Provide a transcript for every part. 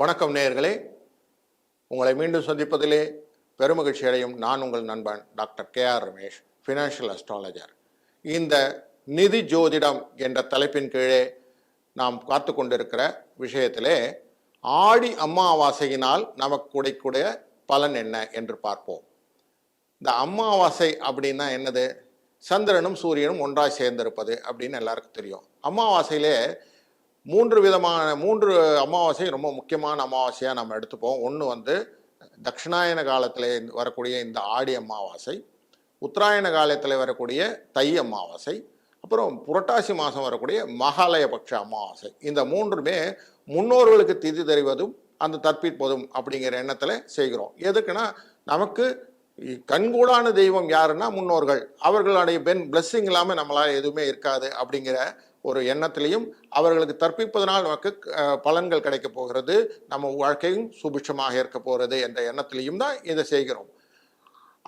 வணக்கம் நேயர்களே. உங்களை மீண்டும் சந்திப்பதிலே பெருமகிழ்ச்சி அடையும் நான் உங்கள் நண்பன் doctor K R Ramesh financial astrologer இந்த நிதி ஜோதிடம் என்ற தலைப்பின் கீழே நாம் காத்து கொண்டிருக்கிற விஷயத்திலே ஆடி அமாவாசையினால் நமக்கு கிடைக்கூடிய பலன் என்ன என்று பார்ப்போம். இந்த அமாவாசை அப்படின்னா என்னது? சந்திரனும் சூரியனும் ஒன்றாய் சேர்ந்திருப்பது அப்படின்னு எல்லாருக்கும் தெரியும். அமாவாசையிலே மூன்று விதமான மூன்று அமாவாசை ரொம்ப முக்கியமான அமாவாசையாக நம்ம எடுத்துப்போம். ஒன்று வந்து தட்சிணாயன காலத்தில் வரக்கூடிய இந்த ஆடி அமாவாசை உத்தராயண காலத்தில் வரக்கூடிய தை அமாவாசை அப்புறம் புரட்டாசி மாதம் வரக்கூடிய மகாலயபட்ச அமாவாசை. இந்த மூன்றுமே முன்னோர்களுக்கு திதி தெரிவதும் அந்த தற்பிப்பதும் அப்படிங்கிற எண்ணத்தில் செய்கிறோம். எதுக்குன்னா நமக்கு கண்கூடான தெய்வம் யாருன்னா முன்னோர்கள். அவர்களுடைய பென் பிளஸ்ஸிங் இல்லாமல் நம்மளால் எதுவுமே இருக்காது அப்படிங்கிற ஒரு எண்ணத்திலையும் அவர்களுக்கு தற்பிப்பதனால் நமக்கு பலன்கள் கிடைக்க போகிறது. நம்ம வாழ்க்கையும் சுபிட்சமாக இருக்க போகிறது என்ற எண்ணத்திலையும் தான் இதை செய்கிறோம்.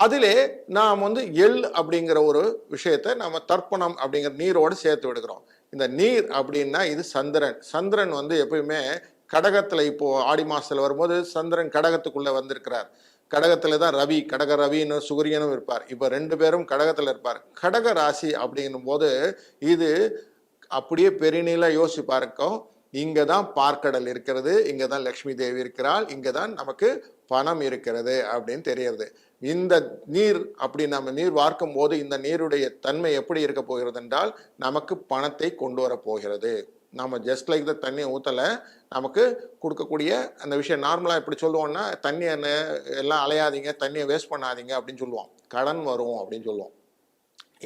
அதிலே நாம் வந்து எள் அப்படிங்கிற ஒரு விஷயத்தை நம்ம தர்ப்பணம் அப்படிங்கிற நீரோடு சேர்த்து விடுகிறோம். இந்த நீர் அப்படின்னா இது சந்திரன். சந்திரன் வந்து எப்பயுமே கடகத்தில் இப்போது ஆடி மாதத்தில் வரும்போது சந்திரன் கடகத்துக்குள்ளே வந்திருக்கிறார். கடகத்தில் தான் ரவி கடக ரவின்னு சூரியனும் இருப்பார். இப்போ ரெண்டு பேரும் கடகத்தில் இருப்பார். கடக ராசி அப்படின்னும் போது இது அப்படியே பெருநில யோசிச்சு பார்க்கும் இங்கே தான் பார்க்கடல் இருக்கிறது இங்கே தான் லக்ஷ்மி தேவி இருக்கிறாள் இங்கே தான் நமக்கு பணம் இருக்கிறது அப்படின்னு தெரியறது. இந்த நீர் அப்படி நம்ம நீர் வார்க்கும் போது இந்த நீருடைய தன்மை எப்படி இருக்க போகிறது என்றால் நமக்கு பணத்தை கொண்டு வர போகிறது. நம்ம ஜஸ்ட் லைக் த தண்ணியை ஊற்றலை நமக்கு கொடுக்கக்கூடிய அந்த விஷயம் நார்மலாக எப்படி சொல்லுவோம்னா தண்ணி எல்லாம் அலையாதீங்க தண்ணியை வேஸ்ட் பண்ணாதீங்க அப்படின்னு சொல்லுவோம். கடன் வரும் அப்படின்னு சொல்லுவோம்.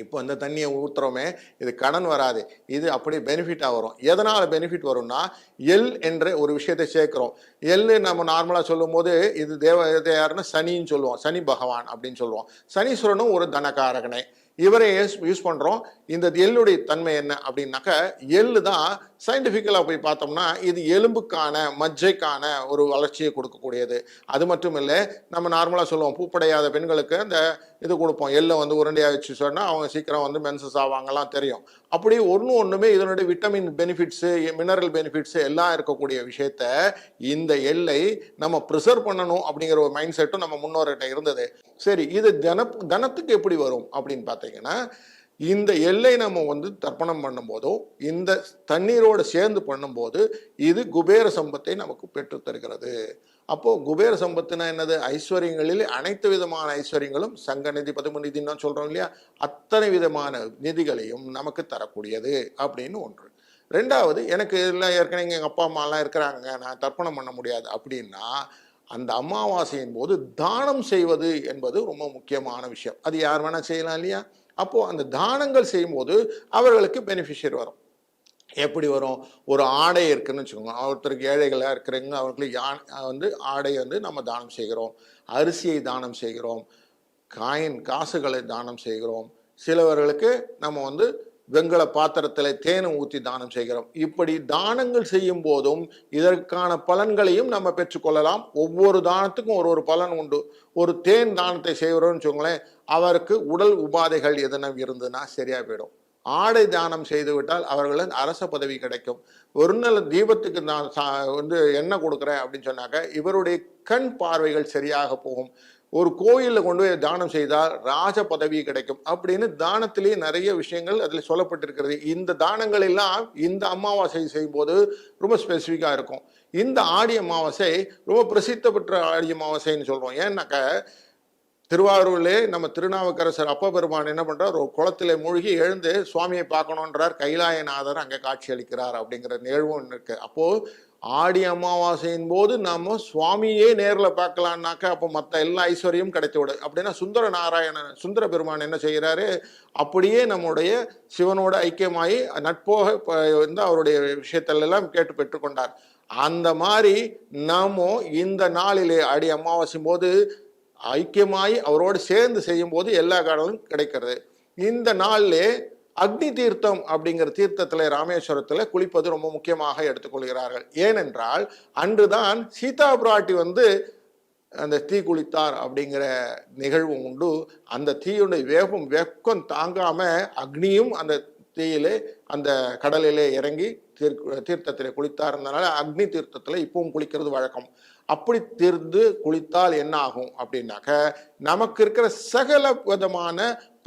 இப்போ இந்த தண்ணியை ஊற்றுறோமே இது கடன் வராது. இது அப்படி பெனிஃபிட்டாக வரும். எதனால் பெனிஃபிட் வரும்னா எல் என்ற ஒரு விஷயத்தை சேர்க்குறோம். எள்ளு நம்ம நார்மலாக சொல்லும்போது இது தேவ யாருன்னா சனின்னு சொல்லுவோம். சனி பகவான் அப்படின்னு சொல்லுவோம். சனீஸ்வரனும் ஒரு தனகாரகனை இவரை யூஸ் யூஸ் பண்ணுறோம் இந்த எள்ளுடைய தன்மை என்ன அப்படின்னாக்க எள்ளு தான் சயின்டிஃபிக்கலாக போய் பார்த்தோம்னா இது எலும்புக்கான மஜ்ஜைக்கான ஒரு வளர்ச்சியை கொடுக்கக்கூடியது. அது மட்டும் இல்லை நம்ம நார்மலாக சொல்லுவோம் பூப்படையாத பெண்களுக்கு அந்த இது கொடுப்போம். எள்ளை வந்து உருண்டையாக வச்சு சொன்னால் அவங்க சீக்கிரம் வந்து மென்சஸ் ஆவாங்கலாம் தெரியும். அப்படி ஒன்று ஒன்றுமே இதனுடைய விட்டமின் பெனிஃபிட்ஸு மினரல் பெனிஃபிட்ஸு எல்லாம் இருக்கக்கூடிய விஷயத்த இந்த எல்லை நம்ம ப்ரிசர்வ் பண்ணணும் அப்படிங்கிற ஒரு மைண்ட் செட்டும் நம்ம முன்னோர்கிட்ட இருந்தது. சரி இது தன தினத்துக்கு எப்படி வரும் அப்படின்னு பார்த்தீங்கன்னா இந்த எல்லை நம்ம வந்து தர்ப்பணம் பண்ணும்போதோ இந்த தண்ணீரோடு சேர்ந்து பண்ணும்போது இது குபேர சம்பத்தை நமக்கு பெற்று தருகிறது. அப்போது குபேர சம்பத்துனா என்னது? ஐஸ்வர்யங்களில் அனைத்து விதமான ஐஸ்வர்யங்களும் சங்க நிதி பதும நிதின்னு சொல்கிறோம் இல்லையா? அத்தனை விதமான நிதிகளையும் நமக்கு தரக்கூடியது அப்படின்னு ஒன்று. ரெண்டாவது எனக்கு இதில் ஏற்கனவே எங்கள் அப்பா அம்மாலாம் இருக்கிறாங்க நான் தர்ப்பணம் பண்ண முடியாது அப்படின்னா அந்த அமாவாசையின் போது தானம் செய்வது என்பது ரொம்ப முக்கியமான விஷயம். அது யார் வேணால் செய்யலாம் இல்லையா? அப்போது அந்த தானங்கள் செய்யும்போது அவர்களுக்கு பெனிஃபிஷியர் வரும். எப்படி வரும்? ஒரு ஆடை இருக்குன்னு வச்சுக்கோங்க. ஒருத்தருக்கு ஏழைகளாக இருக்கிறவங்க அவர்களுக்கு யான் வந்து ஆடை வந்து நம்ம தானம் செய்கிறோம். அரிசியை தானம் செய்கிறோம். காயின் காசுகளை தானம் செய்கிறோம். சிலவர்களுக்கு நம்ம வந்து வெண்கல பாத்திரத்தில் தேனை ஊற்றி தானம் செய்கிறோம். இப்படி தானங்கள் செய்யும் போதும் இதற்கான பலன்களையும் நம்ம பெற்றுக்கொள்ளலாம். ஒவ்வொரு தானத்துக்கும் ஒரு ஒரு பலன் உண்டு. ஒரு தேன் தானத்தை செய்கிறோம்னு வச்சுக்கோங்களேன் அவருக்கு உடல் உபாதைகள் எதனா இருந்ததுன்னா சரியாக போயிடும். ஆடை தானம் செய்து விட்டால் அவர்களுக்கு அரச பதவி கிடைக்கும். ஒரு நல்ல தீபத்துக்கு நான் சா- வந்து என்ன கொடுக்குறேன் அப்படின்னு சொன்னாக்க இவருடைய கண் பார்வைகள் சரியாக போகும். ஒரு கோயிலில் கொண்டு போய் தானம் செய்தால் ராஜ பதவி கிடைக்கும் அப்படின்னு தானத்திலேயே நிறைய விஷயங்கள் அதில் சொல்லப்பட்டிருக்கிறது. இந்த தானங்கள் எல்லாம் இந்த அமாவாசை செய்யும்போது ரொம்ப ஸ்பெசிஃபிக்காக இருக்கும். இந்த ஆடி அமாவாசை ரொம்ப பிரசித்த பெற்ற ஆடி அமாவாசைன்னு சொல்கிறோம் ஏன்னாக்க திருவாரூர்லே நம்ம திருநாவுக்கரசர் அப்ப பெருமான் என்ன பண்ணுறார் ஒரு குளத்தில் மூழ்கி எழுந்து சுவாமியை பார்க்கணுன்றார் கைலாயநாதர் அங்கே காட்சி அளிக்கிறார் அப்படிங்கிற நிகழ்வும் இருக்குது அப்போது ஆடி அமாவாசையின் போது நாம சுவாமியே நேரில் பார்க்கலான்னாக்கா அப்போ மற்ற எல்லா ஐஸ்வர்யம் கிடைத்து விடு அப்படின்னா சுந்தர நாராயணன் சுந்தர பெருமான் என்ன செய்கிறாரு? அப்படியே நம்முடைய சிவனோட ஐக்கியமாகி நட்போக வந்து அவருடைய விஷயத்திலெல்லாம் கேட்டு பெற்றுக்கொண்டார். அந்த மாதிரி நாமோ இந்த நாளிலே ஆடி அமாவாசை போது ஐக்கியமாகி அவரோடு சேர்ந்து செய்யும்போது எல்லா கடலும் கிடைக்கிறது. இந்த நாளிலே அக்னி தீர்த்தம் அப்படிங்கிற தீர்த்தத்தில் ராமேஸ்வரத்தில் குளிப்பது ரொம்ப முக்கியமாக எடுத்துக்கொள்கிறார்கள். ஏனென்றால் அன்றுதான் சீதா பிராட்டி வந்து அந்த தீ குளித்தார் அப்படிங்கிற நிகழ்வு உண்டு. அந்த தீயுடைய வேகம் வெக்கம் தாங்காமல் அக்னியும் அந்த தீயிலே அந்த கடலிலே இறங்கி தீர் தீர்த்தத்திலே குளித்தார் இருந்தனால அக்னி தீர்த்தத்தில் இப்பவும் குளிக்கிறது வழக்கம். அப்படி தீர்ந்து குளித்தால் என்ன ஆகும் அப்படின்னாக்க நமக்கு இருக்கிற சகல விதமான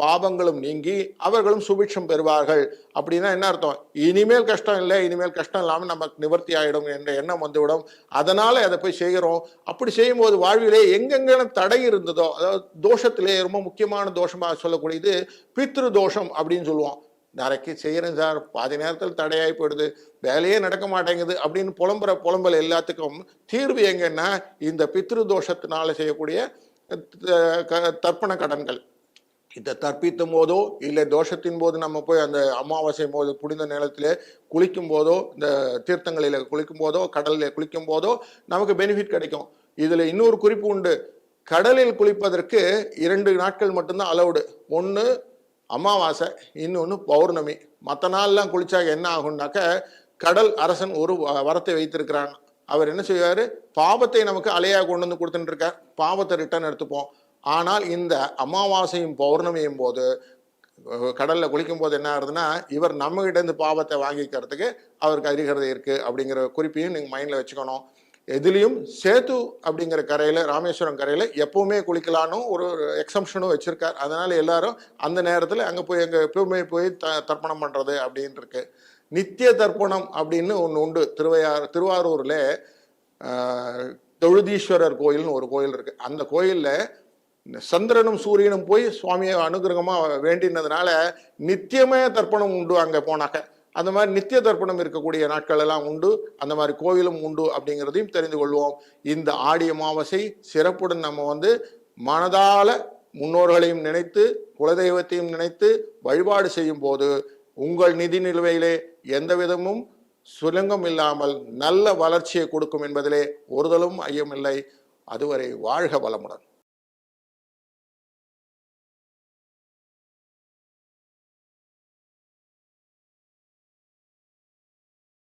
பாவங்களும் நீங்கி அவர்களும் சுபிட்சம் பெறுவார்கள். அப்படின்னா என்ன அர்த்தம்? இனிமேல் கஷ்டம் இல்லை இனிமேல் கஷ்டம் இல்லாமல் நமக்கு நிவர்த்தி ஆகிடும் என்ற எண்ணம் வந்துவிடும். அதனால் அதை போய் செய்கிறோம். அப்படி செய்யும்போது வாழ்விலே எங்கெங்கன தடை இருந்ததோ அதாவது தோஷத்திலே ரொம்ப முக்கியமான தோஷமாக சொல்லக்கூடியது பித்ரு தோஷம் அப்படின்னு சொல்லுவோம். நாளைக்கு செய்கிறேன் சார் பாதி நேரத்தில் தடையாகி போயிடுது வேலையே நடக்க மாட்டேங்குது அப்படின்னு புலம்புற புலம்பல் எல்லாத்துக்கும் தீர்வு எங்கன்னா இந்த பித்ரு தோஷத்தினால செய்யக்கூடிய க- தர்ப்பண கடன்கள். இதை தற்பித்தும் போதோ இல்லை தோஷத்தின் போது நம்ம போய் அந்த அமாவாசை போது புனித நிலத்திலே குளிக்கும் போதோ இந்த தீர்த்தங்களில் குளிக்கும் போதோ கடலில் குளிக்கும் போதோ நமக்கு பெனிஃபிட் கிடைக்கும். இதில் இன்னொரு குறிப்பு உண்டு. கடலில் குளிப்பதற்கு இரண்டு நாட்கள் மட்டும்தான் அலவுடு ஒன்று அமாவாசை இன்னொன்று பௌர்ணமி. மற்ற நாள்லாம் குளிச்சா என்ன ஆகும்னாக்க கடல் அரசன் ஒரு வ- வரத்தை வைத்திருக்கிறான். அவர் என்ன செய்வார்? பாவத்தை நமக்கு அலையாக கொண்டு வந்து கொடுத்துட்டு இருக்கார். பாவத்தை ரிட்டர்ன் எடுத்துப்போம். ஆனால் இந்த அமாவாசையும் பௌர்ணமியும் போது கடலில் கடல்ல குளிக்கும் போது என்ன ஆகுதுன்னா இவர் நம்ம இருந்து பாவத்தை வாங்கிக்கிறதுக்கு அவருக்கு அதிகாரதை இருக்கு அப்படிங்கிற குறிப்பையும் நீங்க மைண்ட்ல வச்சுக்கணும். எதுலேயும் சேது அப்படிங்கிற கரையில ராமேஸ்வரம் கரையில எப்பவுமே குளிக்கலான்னு ஒரு எக்ஸம்ஷனும் வச்சிருக்கார். அதனால எல்லாரும் அந்த நேரத்துல அங்க போய் எங்கள் எப்பவுமே போய் த தர்ப்பணம் பண்றது அப்படின்னு இருக்கு. நித்திய தர்ப்பணம் அப்படின்னு ஒன்று உண்டு. திருவையார் திருவாரூர்ல தொழுதீஸ்வரர் கோயில்னு ஒரு கோயில் இருக்கு. அந்த கோயிலில் சந்திரனும் சூரியனும் போய் சுவாமியை அனுகிரகமாக வேண்டினதுனால நித்தியமே தர்ப்பணம் உண்டு அங்கே போனாக்க. அந்த மாதிரி நித்திய தர்ப்பணம் இருக்கக்கூடிய நாட்கள் எல்லாம் உண்டு. அந்த மாதிரி கோவிலும் உண்டு அப்படிங்கிறதையும் தெரிந்து கொள்வோம். இந்த ஆடி அமாவாசை சிறப்புடன் நம்ம வந்து மனதால முன்னோர்களையும் நினைத்து குலதெய்வத்தையும் நினைத்து வழிபாடு செய்யும் போது உங்கள் நிதி நிலுவையிலே எந்த விதமும் சுலங்கம் இல்லாமல் நல்ல வளர்ச்சியை கொடுக்கும் என்பதிலே ஒருதலும் ஐயமில்லை. அதுவரை வாழ்க வளமுடன்.